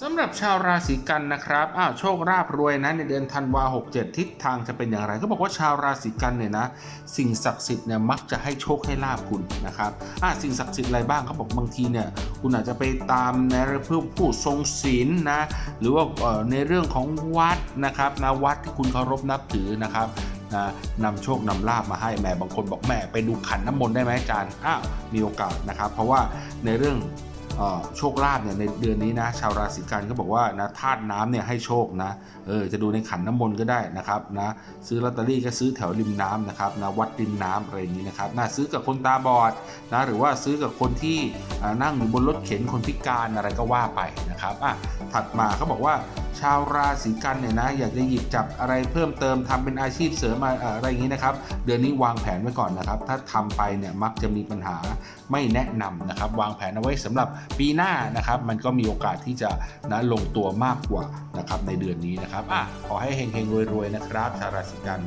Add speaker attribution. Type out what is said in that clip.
Speaker 1: สำหรับชาวราศีกันนะครับ อ้าวโชคราบรวยนะในเดือนธันวา67ทิศทางจะเป็นอย่างไร ก็บอกว่าชาวราศีกันเนี่ยนะ สิ่งศักดิ์สิทธิ์เนี่ยมักจะให้โชคให้ลาบคุณนะครับ อ่าสิ่งศักดิ์สิทธิ์อะไรบ้างเขาบอกบางทีเนี่ยคุณอาจจะไปตามในเรื่องผู้ทรงศีลนะ หรือว่าในเรื่องของวัดนะครับนะวัดที่คุณเคารพนับถือนะครับนะนำโชคนำลาบมาให้แม่บางคนบอกแม่ไปดูขันน้ำมนต์ได้ไหมอาจารย์อ้าวมีโอกาสนะครับ เพราะว่าในเรื่อง โชคลาภเนี่ยในเดือนนี้นะชาวราศีกันก็บอกว่านะธาตุน้ำเนี่ยให้โชคนะเออจะดูในขันน้ำมนต์ก็ได้นะครับนะซื้อลอตเตอรี่ก็ซื้อแถวริมน้ำนะครับนะวัดริมน้ำอะไรอย่างนี้นะครับนะซื้อกับคนตาบอดนะหรือว่าซื้อกับคนที่นั่งอยู่บนรถเข็นคนพิการอะไรก็ว่าไปนะครับอะถัดมาเขาบอกว่า ชาวราศีกันเนี่ยนะอยากจะหยิบจับอะไรเพิ่มเติมทำเป็นอาชีพเสริมอะไรอย่างนี้นะครับ เดือนนี้วางแผนไว้ก่อนนะครับ ถ้าทำไปเนี่ยมักจะมีปัญหาไม่แนะนำนะครับ วางแผนเอาไว้สำหรับปีหน้านะครับ มันก็มีโอกาสที่จะนะลงตัวมากกว่านะครับในเดือนนี้นะครับอะขอให้เฮงๆรวยๆนะครับ ชาวราศีกัน